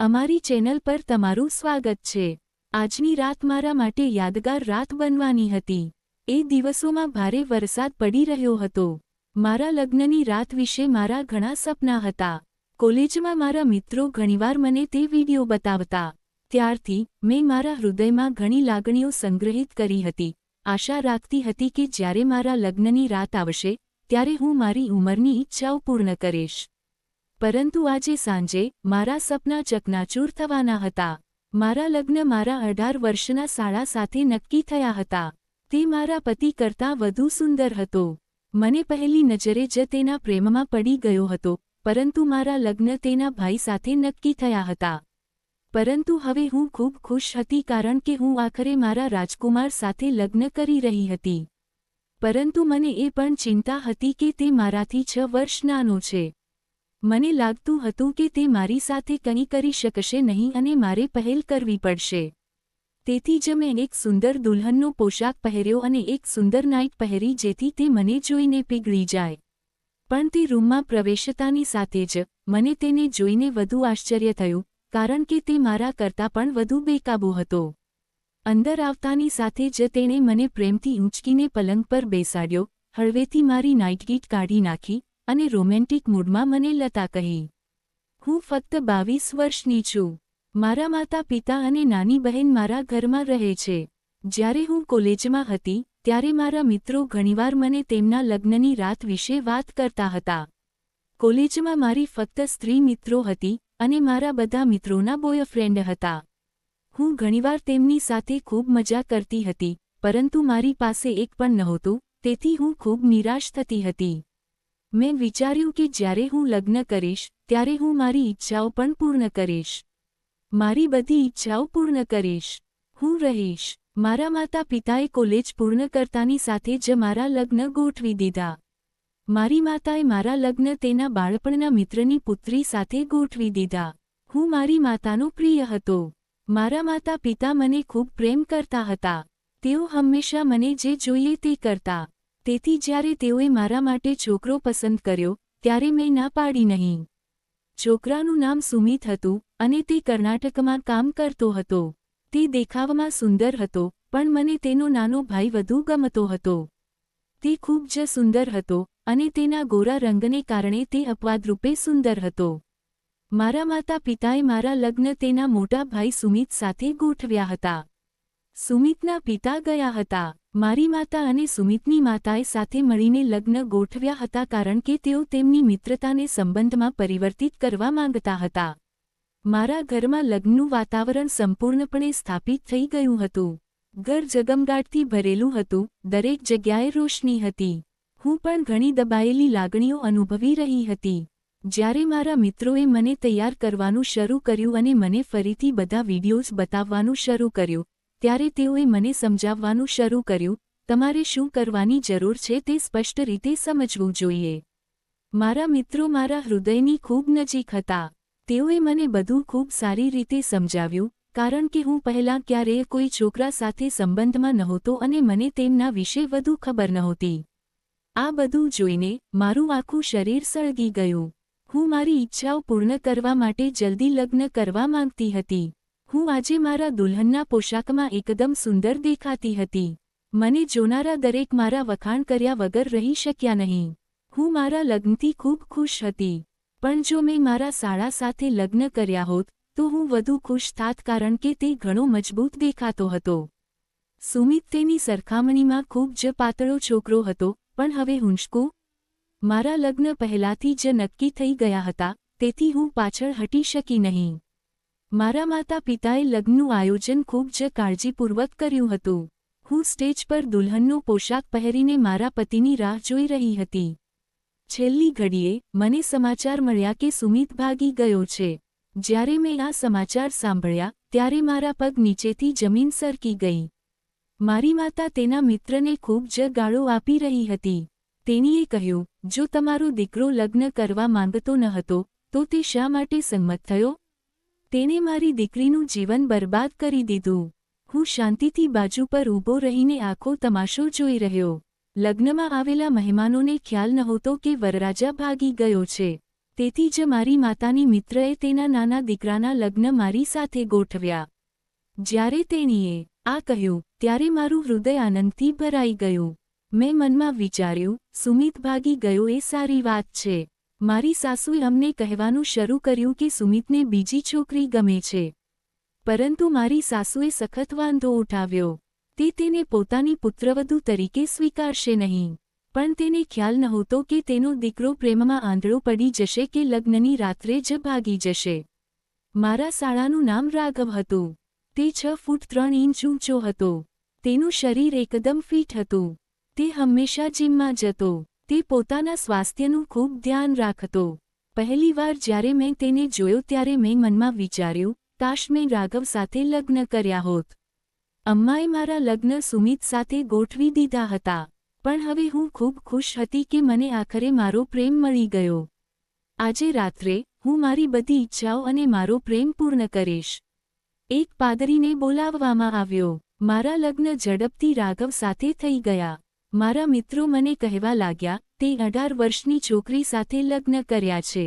અમારી ચેનલ પર તમારું સ્વાગત છે. આજની રાત મારા માટે યાદગાર રાત બનવાની હતી. એ દિવસોમાં ભારે વરસાદ પડી રહ્યો હતો. મારા લગ્નની રાત વિશે મારા ઘણા સપના હતા. કોલેજમાં મારા મિત્રો ઘણીવાર મને તે વીડિયો બતાવતા. ત્યારથી, મેં મારા હૃદયમાં ઘણી લાગણીઓ સંગ્રહિત કરી હતી. આશા રાખતી હતી કે જ્યારે મારા લગ્નની રાત આવશે, ત્યારે હું મારી ઉંમરની ઈચ્છાઓ પૂર્ણ કરીશ. પરંતુ આજે સાંજે મારા સપના ચકનાચૂર થવાના હતા. મારા લગ્ન મારા અઢાર વર્ષના શાળા સાથે નક્કી થયા હતા. તે મારા પતિ કરતાં વધુ સુંદર હતો. મને પહેલી નજરે જ તેના પ્રેમમાં પડી ગયો હતો, પરંતુ મારા લગ્ન તેના ભાઈ સાથે નક્કી થયા હતા. પરંતુ હવે હું ખૂબ ખુશ હતી કારણ કે હું આખરે મારા રાજકુમાર સાથે લગ્ન કરી રહી હતી. પરંતુ મને એ પણ ચિંતા હતી કે તે મારાથી છ વર્ષ નાનો છે. મને લાગતું હતું કે તે મારી સાથે કંઈ કરી શકશે નહીં અને મારે પહેલ કરવી પડશે. તેથી જ મેં એક સુંદર દુલ્હનનો પોશાક પહેર્યો અને એક સુંદર નાઇટ પહેરી જેથી તે મને જોઈને પીગળી જાય. પણ તે રૂમમાં પ્રવેશતાની સાથે જ મને તેને જોઈને વધુ આશ્ચર્ય થયું, કારણ કે તે મારા કરતાં પણ વધુ બેકાબૂ હતો. અંદર આવતાની સાથે જ તેણે મને પ્રેમથી ઊંચકીને પલંગ પર બેસાડ્યો, હળવેથી મારી નાઇટગીટ કાઢી નાખી અને રોમેન્ટિક મૂડમાં મને લતા કહી, હું ફક્ત બાવીસ વર્ષની છું. મારા માતા પિતા અને નાની બહેન મારા ઘરમાં રહે છે. જ્યારે હું કોલેજમાં હતી, ત્યારે મારા મિત્રો ઘણીવાર મને તેમના લગ્નની રાત વિશે વાત કરતા હતા. કોલેજમાં મારી ફક્ત સ્ત્રી મિત્રો હતી અને મારા બધા મિત્રોના બોયફ્રેન્ડ હતા. હું ઘણીવાર તેમની સાથે ખૂબ મજા કરતી હતી, પરંતુ મારી પાસે એક પણ નહોતું, તેથી હું ખૂબ નિરાશ થતી હતી. મેં વિચાર્યું કે જ્યારે હું લગ્ન કરીશ, ત્યારે હું મારી ઈચ્છાઓ પણ પૂર્ણ કરીશ. મારી બધી ઈચ્છાઓ પૂર્ણ કરીશ. હું રહીશ. મારા માતા પિતાએ કોલેજ પૂર્ણ કરતાની સાથે જ મારા લગ્ન ગોઠવી દીધા. મારી માતાએ મારા લગ્ન તેના બાળપણના મિત્રની પુત્રી સાથે ગોઠવી દીધા. હું મારી માતાનો પ્રિય હતો. મારા માતા પિતા મને ખૂબ પ્રેમ કરતા હતા. તેઓ હંમેશા મને જે જોઈએ તે કરતા. તેથી જ્યારે તેઓએ મારા માટે છોકરો પસંદ કર્યો, ત્યારે મેં ના પાડી નહીં. છોકરાનું નામ સુમિત હતું અને તે કર્ણાટકમાં કામ કરતો હતો. તે દેખાવમાં સુંદર હતો, પણ મને તેનો નાનો ભાઈ વધુ ગમતો હતો. તે ખૂબ જ સુંદર હતો અને તેના ગોરા રંગને કારણે તે અપવાદરૂપે સુંદર હતો. મારા માતા પિતાએ મારા લગ્ન તેના મોટા ભાઈ સુમિત સાથે ગોઠવ્યા હતા. સુમિતના પિતા ગયા હતા. મારી માતા અને સુમિતની માતાએ સાથે મળીને લગ્ન ગોઠવ્યા હતા કારણ કે તેઓ તેમની મિત્રતાને સંબંધમાં પરિવર્તિત કરવા માંગતા હતા. મારા ઘરમાં લગ્નનું વાતાવરણ સંપૂર્ણપણે સ્થાપિત થઈ ગયું હતું. ઘર જગમગાટથી ભરેલું હતું, દરેક જગ્યાએ રોશની હતી. હું પણ ઘણી દબાયેલી લાગણીઓ અનુભવી રહી હતી. જ્યારે મારા મિત્રોએ મને તૈયાર કરવાનું શરૂ કર્યું અને મને ફરીથી બધા વિડીયોઝ બતાવવાનું શરૂ કર્યું ત્યારે તેઓએ મને સમજાવવાનું શરૂ કર્યું, તમારે શું કરવાની જરૂર છે તે સ્પષ્ટ રીતે સમજવું જોઈએ. મારા મિત્રો મારા હૃદયની ખૂબ નજીક હતા. તેઓએ મને બધું ખૂબ સારી રીતે સમજાવ્યું, કારણ કે હું પહેલાં ક્યારેય કોઈ છોકરા સાથે સંબંધમાં નહોતો અને મને તેમના વિશે વધુ ખબર નહોતી. આ બધું જોઈને મારું આખું શરીર સળગી ગયું. હું મારી ઈચ્છાઓ પૂર્ણ કરવા માટે જલ્દી લગ્ન કરવા માંગતી હતી. હું આજે મારા દુલ્હનના પોશાકમાં એકદમ સુંદર દેખાતી હતી. મને જોનારા દરેક મારા વખાણ કર્યા વગર રહી શક્યા નહીં. હું મારા લગ્નથી ખૂબ ખુશ હતી. પણ જો મેં મારા શાળા સાથે લગ્ન કર્યા હોત, તો હું વધુ ખુશ થાત કારણ કે તે ઘણો મજબૂત દેખાતો હતો. સુમિત તેની સરખામણીમાં ખૂબ જ પાતળો છોકરો હતો, પણ હવે હુંશકું મારા લગ્ન પહેલાથી જ નક્કી થઈ ગયા હતા, તેથી હું પાછળ હટી શકી નહીં. મારા માતા પિતાએ લગ્નનું આયોજન ખૂબ જ કાળજીપૂર્વક કર્યું હતું. હું સ્ટેજ પર દુલ્હનનો પોશાક પહેરીને મારા પતિની રાહ જોઈ રહી હતી. છેલ્લી ઘડીએ મને સમાચાર મળ્યા કે સુમિત ભાગી ગયો છે. જ્યારે મેં આ સમાચાર સાંભળ્યા, ત્યારે મારા પગ નીચેથી જમીન સરકી ગઈ. મારી માતા તેના મિત્રને ખૂબ જ ગાળો આપી રહી હતી. તેણીએ કહ્યું, જો તમારો દીકરો લગ્ન કરવા માંગતો ન હતો, તો તે શા માટે સંમત થયો? તેણે મારી દીકરીનું જીવન બરબાદ કરી દીધું. હું શાંતિથી બાજુ પર ઊભો રહીને આખો તમાશો જોઈ રહ્યો. લગ્નમાં આવેલા મહેમાનોને ખ્યાલ નહોતો કે વરરાજા ભાગી ગયો છે. તેથી જ મારી માતાની મિત્રએ તેના નાના દીકરાના લગ્ન મારી સાથે ગોઠવ્યા. જ્યારે તેણીએ આ કહ્યું, ત્યારે મારું હૃદય આનંદથી ભરાઈ ગયું. મેં મનમાં વિચાર્યું, સુમિત ભાગી ગયો એ સારી વાત છે. મારી સાસુએ અમને કહેવાનું શરૂ કર્યું કે સુમિતને બીજી છોકરી ગમે છે. પરંતુ મારી સાસુએ સખત વાંધો ઉઠાવ્યો. તે તેને પોતાની પુત્રવધુ તરીકે સ્વીકારશે નહીં. પણ તેને ખ્યાલ નહોતો કે તેનો દીકરો પ્રેમમાં આંધળો પડી જશે કે લગ્નની રાત્રે જ ભાગી જશે. મારા શાળાનું નામ રાઘવ હતું. તે છ ફૂટ ત્રણ ઇંચ ઊંચો હતો. તેનું શરીર એકદમ ફિટ હતું. તે હંમેશા જીમમાં જતો. તે પોતાના સ્વાસ્થ્યનું ખૂબ ધ્યાન રાખતો. પહેલીવાર જ્યારે મેં તેને જોયો ત્યારે મેં મનમાં વિચાર્યું, કાશ મેં રાઘવ સાથે લગ્ન કર્યા હોત. અમ્માએ મારા લગ્ન સુમિત સાથે ગોઠવી દીધા હતા. પણ હવે હું ખૂબ ખુશ હતી કે મને આખરે મારો પ્રેમ મળી ગયો. આજે રાત્રે હું મારી બધી ઈચ્છાઓ અને મારો પ્રેમ પૂર્ણ કરીશ. એક પાદરીને બોલાવવામાં આવ્યો. મારા લગ્ન ઝડપથી રાઘવ સાથે થઈ ગયા. મારા મિત્રો મને કહેવા લાગ્યા તે અઢાર વર્ષની છોકરી સાથે લગ્ન કર્યા છે.